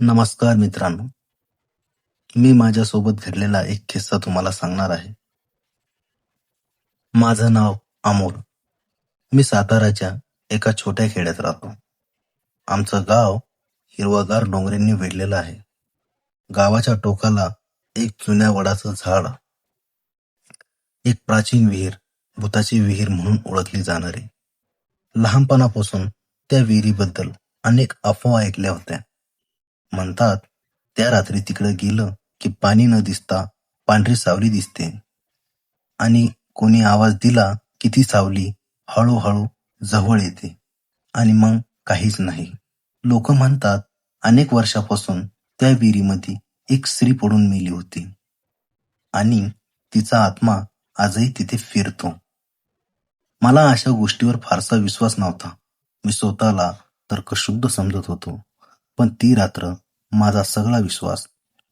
नमस्कार मित्रांनो. मी माझ्यासोबत घडलेला एक किस्सा तुम्हाला सांगणार आहे. माझं नाव अमोल. मी साताराच्या एका छोट्या खेड्यात राहतो. आमचं गाव हिरवगार डोंगरांनी वेढलेलं आहे. गावाच्या टोकाला एक जुन्या वडाचं झाड एक प्राचीन विहीर भूताची विहीर म्हणून ओळखली जाणारी. लहानपणापासून त्या विहिरीबद्दल अनेक अफवा ऐकल्या होत्या. म्हणतात त्या रात्री तिकडं गेलं की पाणी न दिसता पांढरी सावली दिसते. आणि कोणी आवाज दिला की ती सावली हळूहळू जवळ येते. आणि मग काहीच नाही. लोक म्हणतात अनेक वर्षापासून त्या विहिरीमध्ये एक स्त्री पडून मेली होती. आणि तिचा आत्मा आजही तिथे फिरतो. मला अशा गोष्टीवर फारसा विश्वास नव्हता. मी स्वतःला तर्कशुद्ध समजत होतो. पण ती रात्र माझा सगळा विश्वास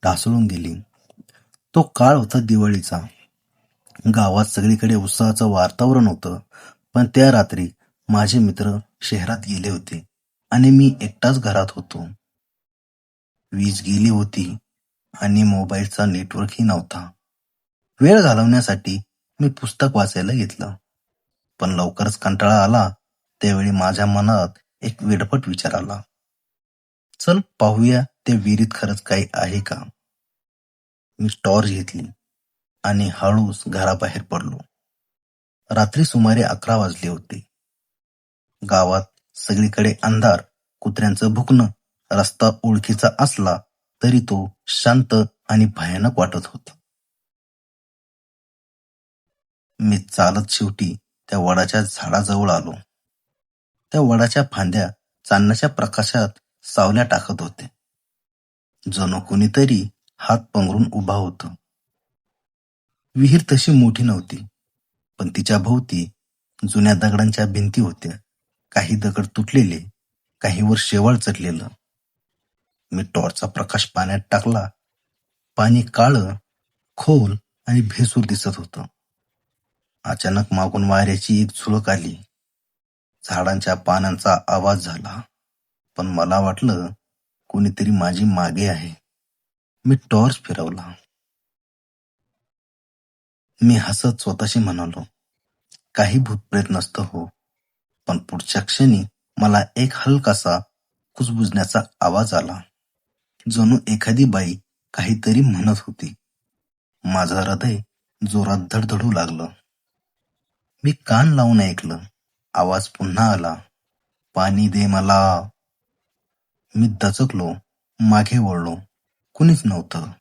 ढासळून गेली. तो काळ होता दिवाळीचा. गावात सगळीकडे उत्साहाचं वातावरण होतं पण त्या रात्री माझे मित्र शहरात गेले होते आणि मी एकटाच घरात होतो. वीज गेली होती आणि मोबाईलचा नेटवर्कही नव्हता. वेळ घालवण्यासाठी मी पुस्तक वाचायला घेतलं. पण लवकरच कंटाळा आला त्यावेळी माझ्या मनात एक वेडपट विचार आला. चल पाहूया त्या विहिरीत खरंच काही आहे का? मी टॉर्च घेतली आणि हळूच घराबाहेर पडलो. रात्री सुमारे अकरा वाजले होते. गावात सगळीकडे अंधार कुत्र्यांचं भुकणं रस्ता ओळखीचा असला तरी तो शांत आणि भयानक वाटत होता. मी चालत शेवटी त्या वडाच्या झाडाजवळ आलो. त्या वडाच्या फांद्या चांदण्याच्या प्रकाशात सावल्या टाकत होते. जणू कोणीतरी हात पंगरून उभा होत. विहीर तशी मोठी नव्हती पण तिच्या भोवती जुन्या दगडांच्या भिंती होत्या. काही दगड तुटलेले काहीवर शेवाळ चढलेलं. मी टॉर्चचा प्रकाश पाण्यात टाकला. पाणी काळ खोल आणि भेसूर दिसत होतं. अचानक मागून वाऱ्याची एक झुळक आली. झाडांच्या पानांचा आवाज झाला. पण मला वाटलं कोणीतरी माझी मागे आहे. मी टॉर्च फिरवला. मी हसत स्वतःशी म्हणालो काही भूतप्रेत नसतं हो पण पुढच्या क्षणी मला एक हलकासा कुजबुजण्याचा आवाज आला. जणू एखादी बाई काहीतरी म्हणत होती. माझं हृदय जोरात धडधडू लागलं. मी कान लावून ऐकलं. आवाज पुन्हा आला पाणी दे मला मी दचकलो मागे वळलो. कुणीच नव्हतं.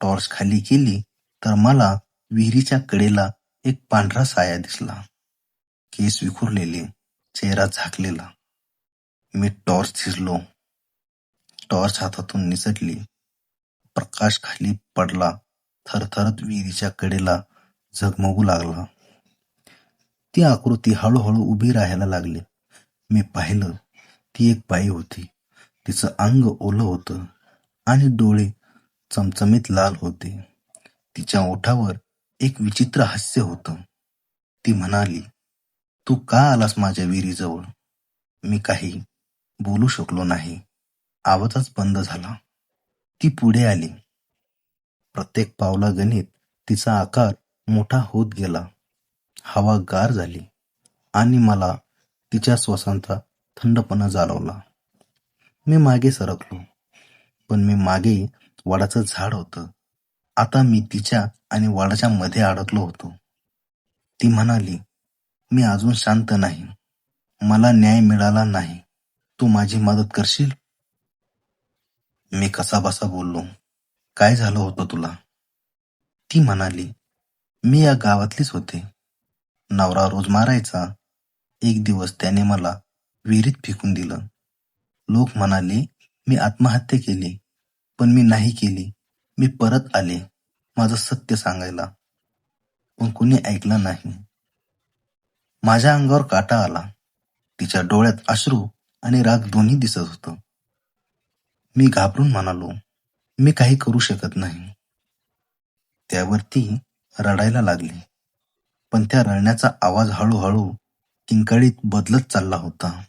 टॉर्च खाली केली तर मला विहिरीच्या कडेला एक पांढरा साया दिसला. केस विखुरलेले चेहरा झाकलेला. मी टॉर्च झिजलो. टॉर्च हातातून निसटली. प्रकाश खाली पडला. थरथरत विहिरीच्या कडेला झगमगू लागला. ती आकृती हळूहळू उभी राहायला लागली. मी पाहिलं ती एक बाई होती. तिचं अंग ओलं होतं आणि डोळे चमचमीत लाल होते. तिच्या ओठावर एक विचित्र हास्य होतं. ती म्हणाली तू का आलास माझ्या विहिरीजवळ? मी काही बोलू शकलो नाही. आवाजच बंद झाला. ती पुढे आली. प्रत्येक पावला गणित तिचा आकार मोठा होत गेला. हवा गार झाली आणि मला तिच्या श्वासांचा थंडपणा जाणवला. मी मागे सरकलो. पण मी मागे वडाचं झाड होतं. आता मी तिच्या आणि वडाच्या मध्ये अडकलो होतो. ती म्हणाली मी अजून शांत नाही. मला न्याय मिळाला नाही. तू माझी मदत करशील? मी कसा बसा बोललो काय झालं होतं तुला? ती म्हणाली मी या गावातलीच होते. नवरा रोज मारायचा. एक दिवस त्याने मला विहिरीत फेकून दिलं. लोक म्हणाले मी आत्महत्या केली पण मी नाही केली. मी परत आले माझं सत्य सांगायला. पण कुणी ऐकलं नाही. माझ्या अंगावर काटा आला. तिच्या डोळ्यात अश्रू आणि राग दोन्ही दिसत होतं. मी घाबरून म्हणालो मी काही करू शकत नाही. त्यावर ती रडायला लागली. पण त्या रडण्याचा आवाज हळूहळू किंकाळीत बदलत चालला होता.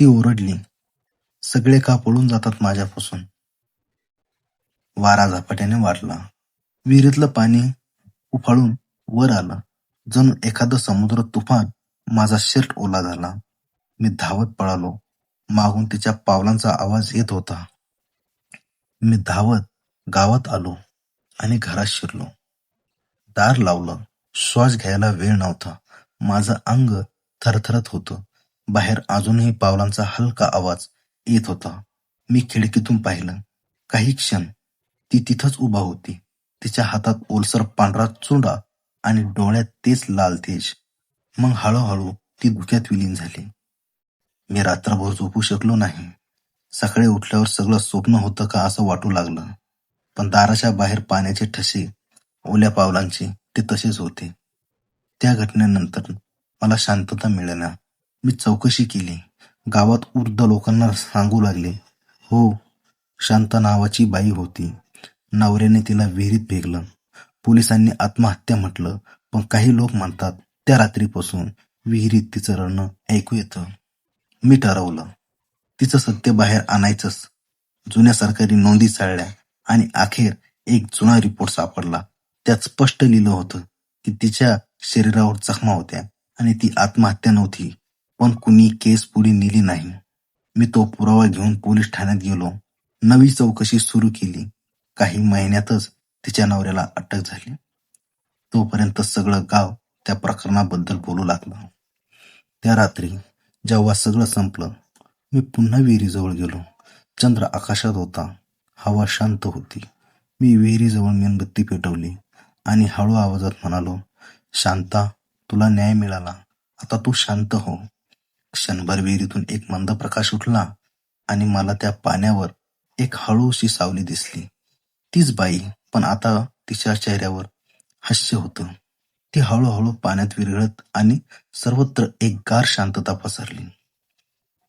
ती ओरडली सगळे का पळून जातात माझ्यापासून? वारा झपाट्याने वाढला. विहिरीतलं पाणी उफाळून वर आलं. जणू एखादं समुद्र तुफान माझा शर्ट ओला झाला. मी धावत पळालो. मागून तिच्या पावलांचा आवाज येत होता. मी धावत गावात आलो आणि घरात शिरलो. दार लावलं. श्वास घ्यायला वेळ नव्हता. माझं अंग थरथरत होतं. बाहेर अजूनही पावलांचा हलका आवाज येत होता. मी खिडकीतून पाहिलं. काही क्षण ती तिथंच उभा होती. तिच्या हातात ओलसर पांढरा चुंडा आणि डोळ्यात तेच लाल तेज. मग हळूहळू ती धुक्यात विलीन झाली. मी रात्रभर झोपू शकलो नाही. सकाळी उठल्यावर सगळं स्वप्न होतं का असं वाटू लागलं. पण दाराच्या बाहेर पाण्याचे ठसे ओल्या पावलांचे ते तसेच होते. त्या घटनेनंतर मला शांतता मिळेना. मी चौकशी केली. गावात वृद्ध लोकांना सांगू लागले. हो शांता नावाची बाई होती. नवऱ्याने तिला विहिरीत फेकलं. पोलिसांनी आत्महत्या म्हटलं पण काही लोक म्हणतात त्या रात्रीपासून विहिरीत तिचं रडणं ऐकू येतं. मी ठरवलं तिचं सत्य बाहेर आणायचंच. जुन्या सरकारी नोंदी चाळल्या आणि अखेर एक जुना रिपोर्ट सापडला. त्यात स्पष्ट लिहिलं होतं की तिच्या शरीरावर जखमा होत्या आणि ती आत्महत्या नव्हती. पण कुणी केस पुढे नेली नाही. मी तो पुरावा घेऊन पोलीस ठाण्यात गेलो. नवी चौकशी सुरू केली. काही महिन्यातच तिच्या नवऱ्याला अटक झाली. तोपर्यंत सगळं गाव त्या प्रकरणाबद्दल बोलू लागलं. त्या रात्री जेव्हा सगळं संपलं मी पुन्हा विहिरीजवळ गेलो. चंद्र आकाशात होता. हवा शांत होती. मी विहिरीजवळ मेणबत्ती पेटवली आणि हळू आवाजात म्हणालो शांता तुला न्याय मिळाला. आता तू शांत हो. क्षणभर विहिरीतून एक मंद प्रकाश उठला आणि मला त्या पाण्यावर एक हळूशी सावली दिसली. तीच बाई पण आता तिच्या चेहऱ्यावर हास्य होतं. ती हळूहळू पाण्यात विरघळत आणि सर्वत्र एक गार शांतता पसरली.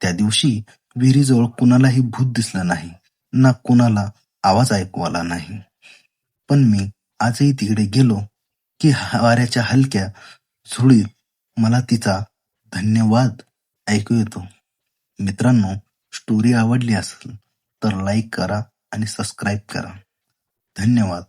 त्या दिवशी विहिरीजवळ कुणालाही भूत दिसलं नाही ना कुणाला आवाज ऐकू आला नाही. पण मी आजही तिकडे गेलो की वाऱ्याच्या हलक्या झुळीत मला तिचा धन्यवाद ऐकू येतो. मित्रांनो स्टोरी आवडली असेल तर लाईक करा आणि सबस्क्राईब करा. धन्यवाद.